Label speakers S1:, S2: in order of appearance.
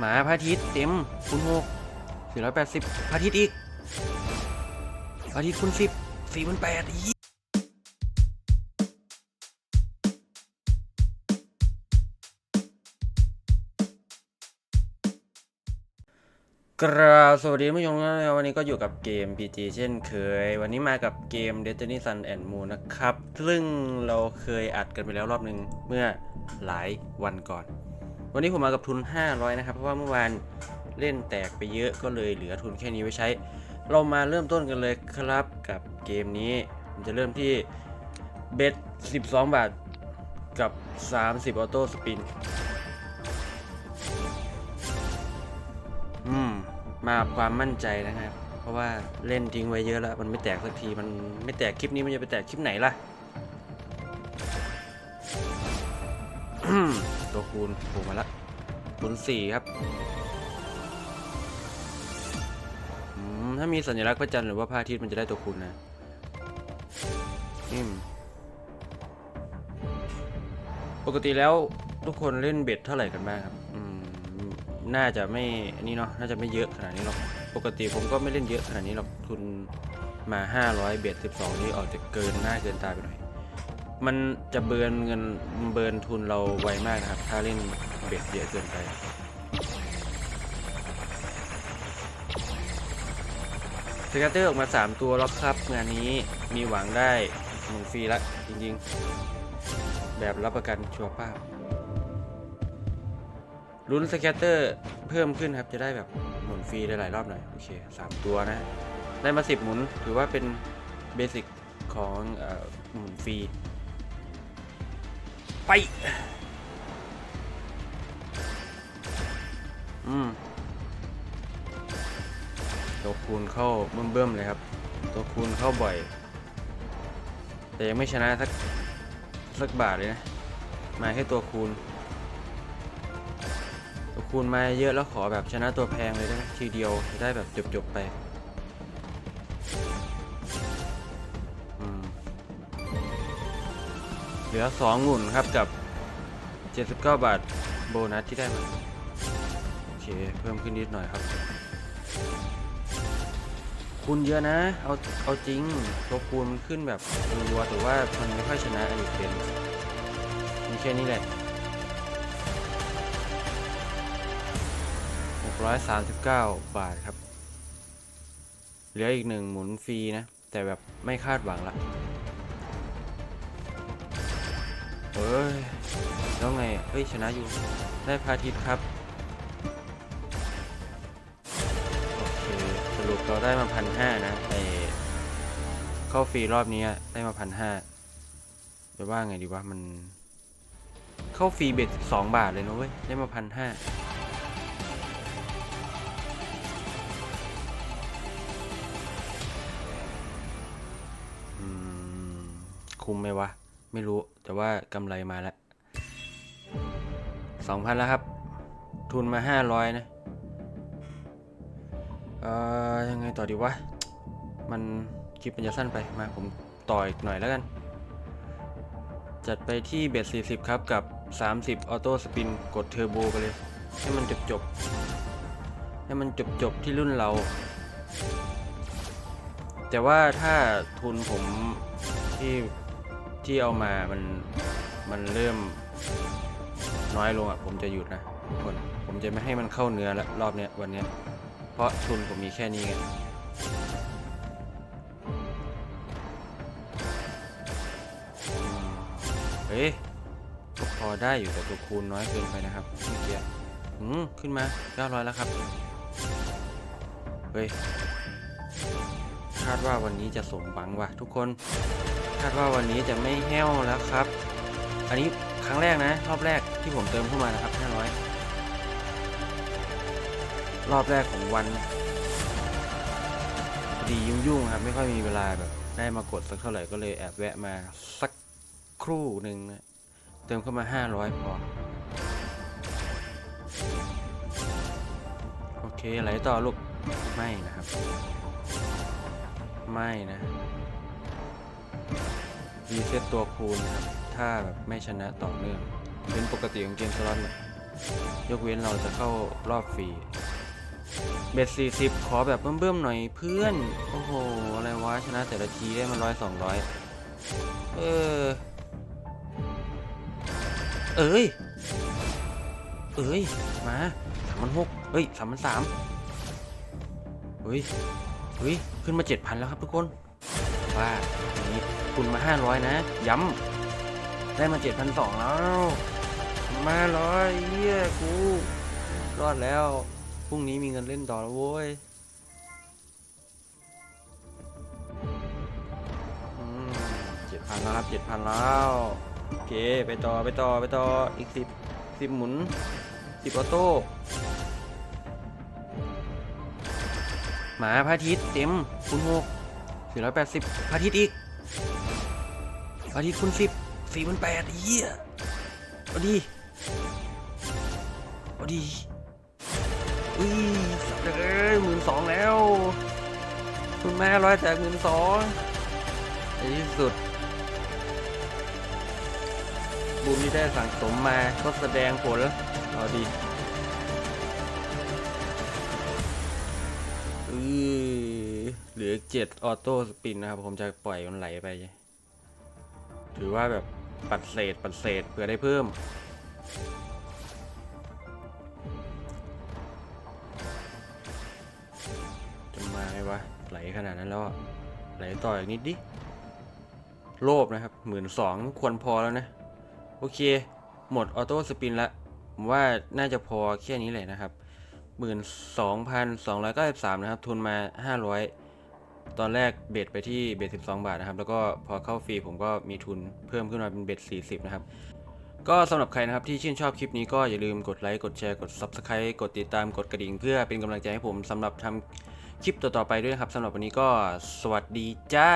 S1: หมาพระอาทิตย์เต็มคูณหกสี่ร้อยแปดสิบพระอาทิตย์อีกพระอาทิตย์คูณสิบสี่พันแปดอีกราบสวัสดีผู้ชมนะครับวันนี้ก็อยู่กับเกม PG เช่นเคย วันนี้มากับเกม Destiny Sun and Moon นะครับ ซึ่งเราเคยอัดกันไปแล้วรอบหนึ่งเมื่อหลายวันก่อน วันนี้ผมมากับทุน 500 นะครับ เพราะว่าเมื่อวานเล่นแตกไปเยอะก็เลยเหลือทุนแค่นี้ไว้ใช้ เรามาเริ่มต้นกันเลยครับกับเกมนี้มันจะเริ่มที่เบส12 บาทกับ 30 ออโต้สปิน อืม มาความมั่นใจนะครับ เพราะว่าเล่นทิ้งไว้เยอะแล้ว มันไม่แตกสักที มันไม่แตกคลิปนี้มันจะไปแตกคลิปไหนล่ะ ตัวคูณโผล่มาละคูณสี่ครับถ้ามีสัญลักษณ์พระจันทร์หรือว่าพระอาทิตย์มันจะได้ตัวคูณนะอืมปกติแล้วทุกคนเล่นเบ็ดเท่าไหร่กันบ้างครับ อืม น่าจะไม่นนี้เนาะ น่าจะไม่เยอะขนาดนี้หรอก ปกติผมก็ไม่เล่นเยอะขนาดนี้หรอก ทุนมา 500 เบ็ด 12 นี่ออกจะเกินหน้าเกินตาไปหน่อย มันจะเบิร์นเงินเบิร์นทุนเราไวมากนะครับ ถ้าเล่นเบ็ดเยอะเกินไปสแกตเตอร์ออกมา 3 ตัวแล้วครับ งานนี้มีหวังได้หนึ่งฟรีละจริงๆ แบบรับประกันชัวร์ป้าลุ้นสแกตเตอร์เพิ่มขึ้นครับจะได้แบบหมุนฟรีหลายๆรอบหน่อย โอเค 3 ตัวนะ ได้มา 10 หมุนถือว่าเป็นเบสิกของเออหมุนฟรี ไปอืมตัวคูณเข้าเบิ่มๆเลยครับ ตัวคูณเข้าบ่อย แต่ยังไม่ชนะสักสักบาทเลยนะ มาแค่ตัวคูณ ตัวคูณมาเยอะแล้วขอแบบชนะตัวแพงเลยได้ไหมทีเดียวจะได้แบบจบๆไป เหลือสองหมุนครับกับ 79 บาทโบนัสที่ได้มาโอเค เพิ่มขึ้นนิดหน่อยครับคูณเยอะนะ เอาเอาจริงตัวคูณมันขึ้นแบบรัวแต่ว่ามันไม่ค่อยชนะอดีตเป็นมีแค่นี้แหละ639 บาทครับ เหลืออีกหนึ่งหมุนฟรีนะ แต่แบบไม่คาดหวังละ เฮ้ยแล้วไงเฮ้ยชนะอยู่ ได้พาทิตย์ครับ โอเค สรุปเราได้มาพันห้านะไอเข้าฟรีรอบนี้ได้มาพันห้าจะว่าไงดีวะมัน เข้าฟรีเบ็ดสองบาทเลยนะเว้ย ได้มาพันห้าคุ้มไหมวะ ไม่รู้ แต่ว่ากำไรมาแล้วสองพันแล้วครับ ทุนมาห้าร้อยนะ เอ่อ ยังไงต่อดีวะ มันคลิปมันจะสั้นไป มาผมต่ออีกหน่อยแล้วกัน จัดไปที่เบ็ด40ครับกับ30ออโต้สปินกดเทอร์โบไปเลย ให้มันจบจบให้มันจบจบที่รุ่นเรา แต่ว่าถ้าทุนผมที่ ที่เอามามันมันเริ่มน้อยลงอะ ผมจะหยุดนะทุกคนผมจะไม่ให้มันเข้าเนื้อละรอบเนี้ยวันเนี้ยเพราะทุนผมมีแค่นี้ไงอืมเฮ้ยพอได้อยู่แต่ตัวคูณน้อยเกินไปนะครับเมื่อกี้อืมขึ้นมา900แล้วครับ เฮ้ย คาดว่าวันนี้จะสมหวังว่ะทุกคน คาดว่าวันนี้จะไม่แห้วแล้วครับ อันนี้ครั้งแรกนะ รอบแรกที่ผมเติมเข้ามานะครับ 500 รอบแรกของวันพอดียุ่งๆครับไม่ค่อยมีเวลาแบบได้มากดสักเท่าไหร่ก็เลยแอบแวะมาสักครู่หนึ่งนะเติมเข้ามา 500 พอ โอเคไหลต่อลูก ไม่นะครับ ไม่นะ รีเซ็ตตัวคูณนะครับ ถ้าแบบไม่ชนะต่อเนื่อง เป็นปกติของเกมสล็อตนะยกเว้นเราจะเข้ารอบฟรี เบ็ดสี่สิบขอแบบเบิ่มๆหน่อยเพื่อน โอ้โห อะไรวะ ชนะแต่ละทีได้มาร้อยสองร้อยเออ เอ้ย เอ้ย มาสามพันหกเฮ้ยสามพันสามเฮ้ย เฮ้ย ขึ้นมาเจ็ดพันแล้วครับทุกคน ว่าอันนี้คุณมาห้าร้อยนะ ย้ำได้มาเจ็ดพันสองแล้ว มาร้อยเยี่ยกูรอดแล้ว พรุ่งนี้มีเงินเล่นต่อแล้วโว้ยเจ็ดพันแล้วครับเจ็ดพันแล้ว โอเค ไปต่อไปต่อไปต่ออีกสิบสิบหมุนสิบออโต้หมาพระอาทิตย์เต็มคุณหก สี่ร้อยแปดสิบพระอาทิตย์อีกพระอาทิตย์คุณสิบสี่พันแปดเยี่ยเอาดีเอาดีอุ้ยสัตว์เอ้ยหมื่นสองแล้ว คุณแม่ร้อยจากหมื่นสองในที่สุดบุญที่ได้สั่งสมมาก็แสดงผลเอาดีเออ หลือเจ็ดออโต้สปินนะครับ ผมจะปล่อยมันไหลไป ถือว่าแบบปัดเศษปัดเศษเพื่อได้เพิ่ม จะมาไหมวะ ไหลขนาดนั้นแล้วไหลต่ออีกนิดดิ โลภนะครับหมื่นสองควรพอแล้วนะ โอเค หมดออโต้สปินละ ผมว่าน่าจะพอแค่นี้แหละนะครับหมื่นสองพันสองร้อยเก้าสิบสามนะครับ ทุนมาห้าร้อย ตอนแรกเบ็ดไปที่เบ็ดสิบสองบาทนะครับ แล้วก็พอเข้าฟรีผมก็มีทุนเพิ่มขึ้นมาเป็นเบ็ดสี่สิบนะครับ ก็สำหรับใครนะครับที่ชื่นชอบคลิปนี้ก็อย่าลืมกดไลค์กดแชร์กด Subscribe กดติดตามกดกระดิ่ง เพื่อเป็นกำลังใจให้ผมสำหรับทำคลิปต่อๆไปด้วยนะครับสำหรับวันนี้ก็สวัสดีจ้า